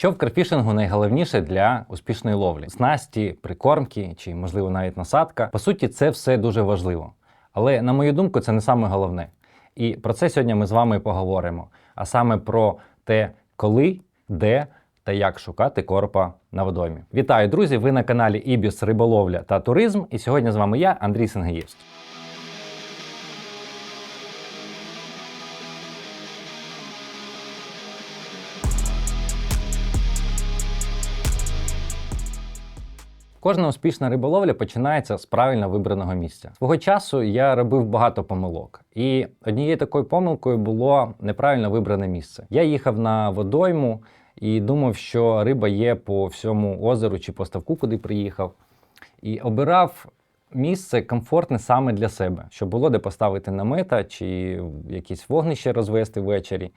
Що в карфішингу найголовніше для успішної ловлі? Снасті, прикормки чи, можливо, навіть насадка. По суті, це все дуже важливо. Але, на мою думку, це не саме головне. І про це сьогодні ми з вами поговоримо. А саме про те, коли, де та як шукати коропа на водоймі. Вітаю, друзі! Ви на каналі Ібіс Риболовля та Туризм. І сьогодні з вами я, Андрій Сенгеєвський. Кожна успішна риболовля починається з правильно вибраного місця. Свого часу я робив багато помилок, і однією такою помилкою було неправильно вибране місце. Я їхав на водойму і думав, що риба є по всьому озеру чи по ставку, куди приїхав, і обирав місце комфортне саме для себе, щоб було де поставити намета чи якісь вогнище розвести ввечері,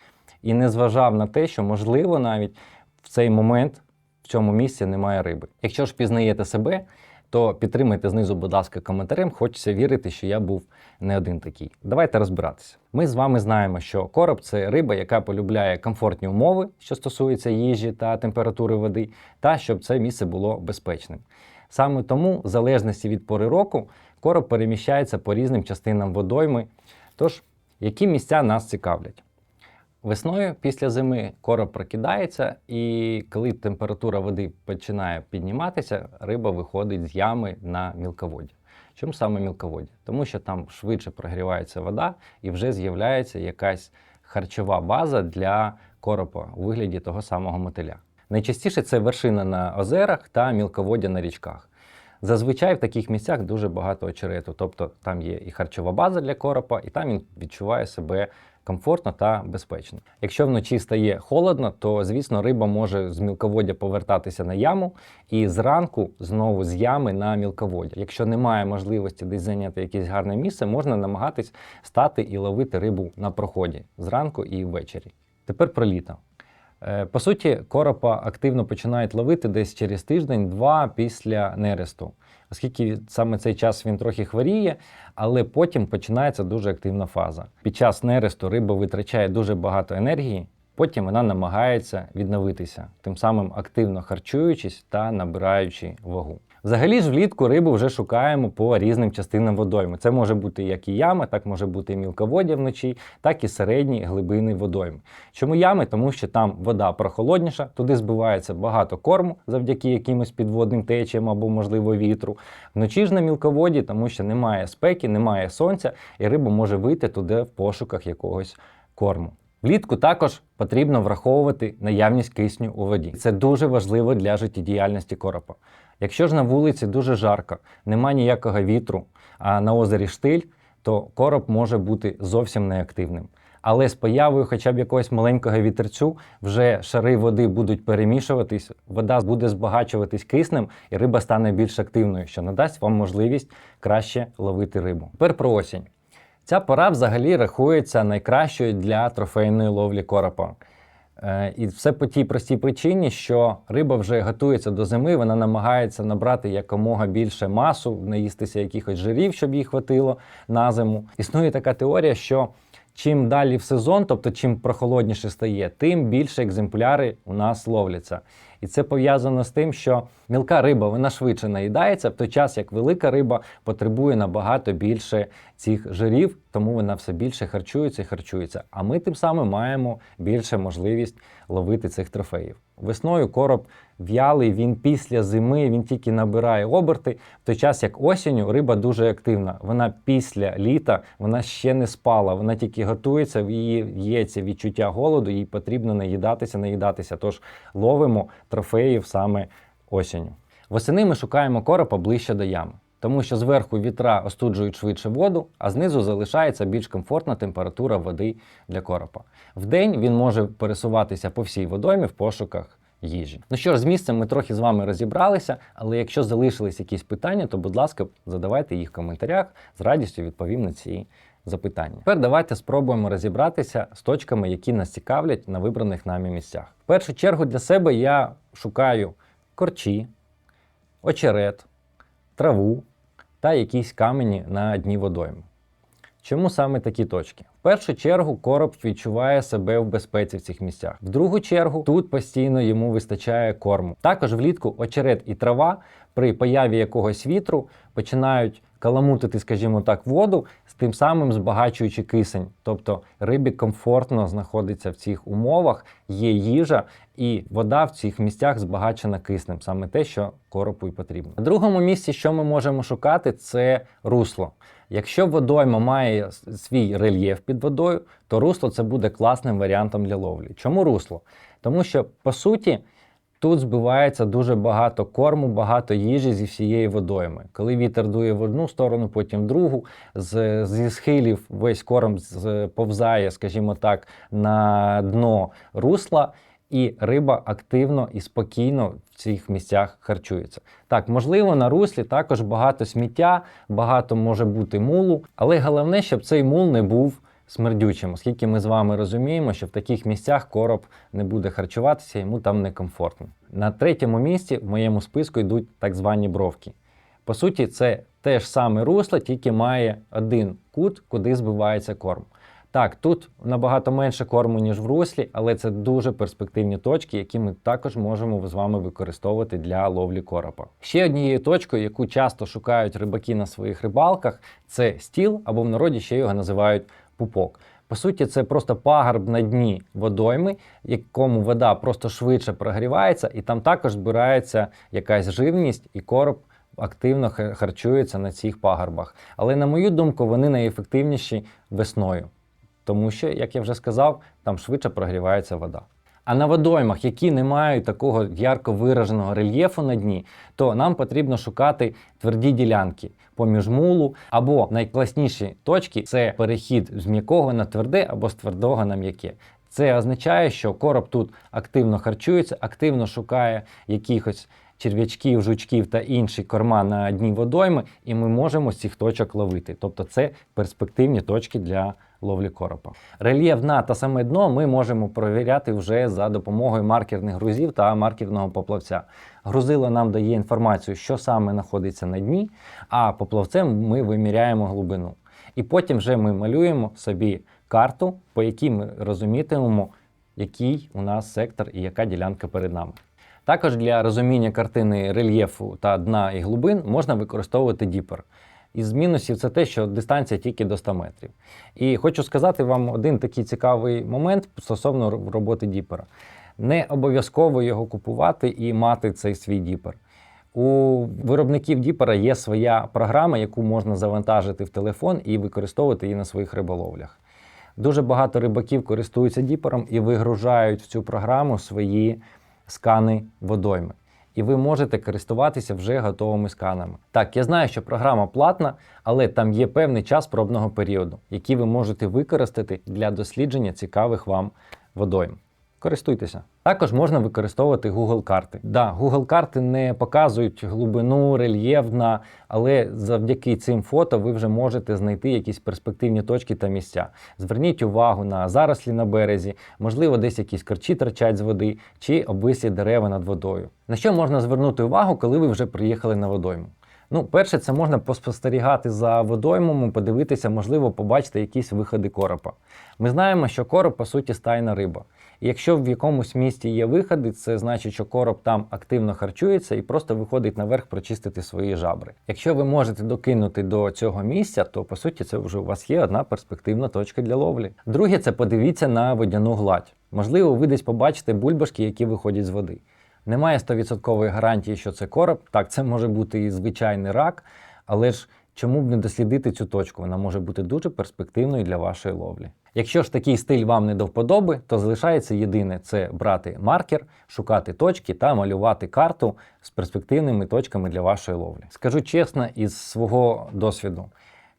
і не зважав на те, що можливо навіть в цей момент в цьому місці немає риби. Якщо ж пізнаєте себе, то підтримайте знизу, будь ласка, коментарем. Хочеться вірити, що я був не один такий. Давайте розбиратися. Ми з вами знаємо, що короб це риба, яка полюбляє комфортні умови, що стосується їжі та температури води, та щоб це місце було безпечним. Саме тому, в залежності від пори року, короб переміщається по різним частинам водойми. Тож, які місця нас цікавлять? Весною після зими короб прокидається, і коли температура води починає підніматися, риба виходить з ями на мілководдя. Чому саме мілководдя? Тому що там швидше прогрівається вода і вже з'являється якась харчова база для коропа у вигляді того самого мотиля. Найчастіше це вершина на озерах та мілководдя на річках. Зазвичай в таких місцях дуже багато очерету, тобто там є і харчова база для коропа, і там він відчуває себе комфортно та безпечно. Якщо вночі стає холодно, то звісно риба може з мілководдя повертатися на яму і зранку знову з ями на мілководдя. Якщо немає можливості десь зайняти якесь гарне місце, можна намагатись стати і ловити рибу на проході зранку і ввечері. Тепер про літо. Е, По суті, коропа активно починають ловити десь через тиждень-два після нересту, оскільки саме цей час він трохи хворіє, але потім починається дуже активна фаза. Під час нересту риба витрачає дуже багато енергії, потім вона намагається відновитися, тим самим активно харчуючись та набираючи вагу. Взагалі ж влітку рибу вже шукаємо по різним частинам водойми. Це може бути як і ями, так може бути і мілководдя вночі, так і середні глибини водойми. Чому ями? Тому що там вода прохолодніша, туди збивається багато корму завдяки якимось підводним течіям або, можливо, вітру. Вночі ж на мілководі, тому що немає спеки, немає сонця, і риба може вийти туди в пошуках якогось корму. Влітку також потрібно враховувати наявність кисню у воді. Це дуже важливо для життєдіяльності коропа. Якщо ж на вулиці дуже жарко, немає ніякого вітру, а на озері штиль, то короб може бути зовсім неактивним. Але з появою хоча б якогось маленького вітерцю вже шари води будуть перемішуватись, вода буде збагачуватись киснем, і риба стане більш активною, що надасть вам можливість краще ловити рибу. Тепер про осінь. Ця пора взагалі рахується найкращою для трофейної ловлі коропа. Е, І все по тій простій причині, що риба вже готується до зими, вона намагається набрати якомога більше масу, наїстися якихось жирів, щоб їй хватило на зиму. Існує така теорія, що чим далі в сезон, тобто чим прохолодніше стає, тим більше екземпляри у нас ловляться. І це пов'язано з тим, що мілка риба вона швидше наїдається, в той час як велика риба потребує набагато більше цих жирів, тому вона все більше харчується і харчується. А ми тим самим маємо більше можливість ловити цих трофеїв. Весною короб в'ялий, він після зими він тільки набирає оберти, в той час як осінню риба дуже активна. Вона після літа вона ще не спала, вона тільки готується, в її є це відчуття голоду, їй потрібно наїдатися, наїдатися. Тож ловимо трофеїв саме осінню. Восени ми шукаємо коропа ближче до ями, тому що зверху вітра остуджують швидше воду, а знизу залишається більш комфортна температура води для коропа. Вдень він може пересуватися по всій водоймі в пошуках їжі. Ну що ж, з місцем ми трохи з вами розібралися, але якщо залишились якісь питання, то будь ласка, задавайте їх в коментарях, з радістю відповім на ці запитання. Тепер давайте спробуємо розібратися з точками, які нас цікавлять на вибраних нами місцях. В першу чергу для себе я шукаю корчі, очерет, траву та якісь камені на дні водойми. Чому саме такі точки? В першу чергу короб відчуває себе в безпеці в цих місцях. В другу чергу тут постійно йому вистачає корму. Також влітку очерет і трава при появі якогось вітру починають каламутити, скажімо так, воду, з тим самим збагачуючи кисень. Тобто рибі комфортно знаходиться в цих умовах, є їжа, і вода в цих місцях збагачена киснем, саме те, що коропу і потрібно. На другому місці, що ми можемо шукати, це русло. Якщо водойма має свій рельєф під водою, то русло це буде класним варіантом для ловлі. Чому русло? Тому що по суті. Тут збивається дуже багато корму, багато їжі зі всієї водойми. Коли вітер дує в одну сторону, потім в другу, з, зі схилів весь корм повзає, скажімо так, на дно русла, і риба активно і спокійно в цих місцях харчується. Так, можливо, на руслі також багато сміття, багато може бути мулу, але головне, щоб цей мул не був смердючим, оскільки ми з вами розуміємо, що в таких місцях короб не буде харчуватися, йому там некомфортно. На третьому місці в моєму списку йдуть так звані бровки. По суті, це те ж саме русло, тільки має один кут, куди збивається корм. Так, тут набагато менше корму, ніж в руслі, але це дуже перспективні точки, які ми також можемо з вами використовувати для ловлі коропа. Ще однією точкою, яку часто шукають рибаки на своїх рибалках, це стіл, або в народі ще його називають пупок. По суті, це просто пагорб на дні водойми, якому вода просто швидше прогрівається, і там також збирається якась живність, і короб активно хар- харчується на цих пагорбах. Але на мою думку, вони найефективніші весною, тому що, як я вже сказав, там швидше прогрівається вода. А на водоймах, які не мають такого ярко вираженого рельєфу на дні, то нам потрібно шукати тверді ділянки поміж мулу, або найкласніші точки це перехід з м'якого на тверде або з твердого на м'яке. Це означає, що короб тут активно харчується, активно шукає якихось черв'ячків, жучків та інші корма на дні водойми, і ми можемо з цих точок ловити. Тобто це перспективні точки для ловлі коропа. Рельєф дна та саме дно ми можемо провіряти вже за допомогою маркерних грузів та маркерного поплавця. Грузило нам дає інформацію, що саме знаходиться на дні, а поплавцем ми виміряємо глибину. І потім вже ми малюємо собі карту, по якій ми розумітимемо, який у нас сектор і яка ділянка перед нами. Також для розуміння картини рельєфу та дна і глибин можна використовувати діпер. Із мінусів це те, що дистанція тільки до 100 метрів. І хочу сказати вам один такий цікавий момент стосовно роботи діпера. Не обов'язково його купувати і мати цей свій діпер. У виробників діпера є своя програма, яку можна завантажити в телефон і використовувати її на своїх риболовлях. Дуже багато рибаків користуються діпером і вигружають в цю програму свої скани водойми. І ви можете користуватися вже готовими сканами. Так, я знаю, що програма платна, але там є певний час пробного періоду, який ви можете використати для дослідження цікавих вам водойм. Користуйтеся. Також можна використовувати Google карти. Да, Google карти не показують глибину, рельєф дна, але завдяки цим фото ви вже можете знайти якісь перспективні точки та місця. Зверніть увагу на зарослі на березі, можливо, десь якісь корчі торчать з води чи обвислі дерева над водою. На що можна звернути увагу, коли ви вже приїхали на водойму? Ну, перше, це можна поспостерігати за водоймом, подивитися, можливо, побачити якісь виходи коропа. Ми знаємо, що короб, по суті, стайна риба. І якщо в якомусь місті є виходи, це значить, що короб там активно харчується і просто виходить наверх прочистити свої жабри. Якщо ви можете докинути до цього місця, то по суті це вже у вас є одна перспективна точка для ловлі. Друге, це подивіться на водяну гладь. Можливо, ви десь побачите бульбашки, які виходять з води. Немає 100% гарантії, що це короб. Так, це може бути і звичайний рак, але ж чому б не дослідити цю точку? Вона може бути дуже перспективною для вашої ловлі. Якщо ж такий стиль вам не до вподоби, то залишається єдине це брати маркер, шукати точки та малювати карту з перспективними точками для вашої ловлі. Скажу чесно, із свого досвіду.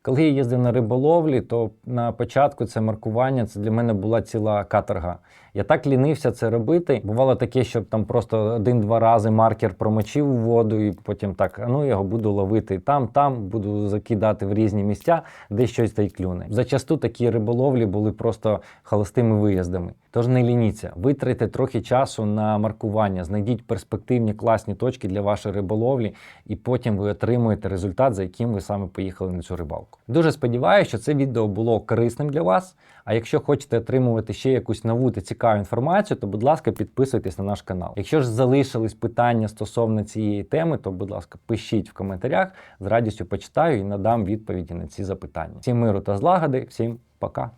Коли я їздив на риболовлі, то на початку це маркування це для мене була ціла каторга. Я так лінився це робити. Бувало таке, щоб там просто один-два рази маркер промочив у воду, і потім так, ну його буду ловити там, там, буду закидати в різні місця, де щось та й клюне. Зачасту такі риболовлі були просто холостими виїздами. Тож не лініться, витрайте трохи часу на маркування, знайдіть перспективні класні точки для вашої риболовлі, і потім ви отримуєте результат, за яким ви саме поїхали на цю рибалку. Дуже сподіваюся, що це відео було корисним для вас. А якщо хочете отримувати ще якусь нову та цікаву інформацію, то будь ласка, підписуйтесь на наш канал. Якщо ж залишились питання стосовно цієї теми, то будь ласка, пишіть в коментарях. З радістю почитаю і надам відповіді на ці запитання. Всім миру та злагоди, всім пока.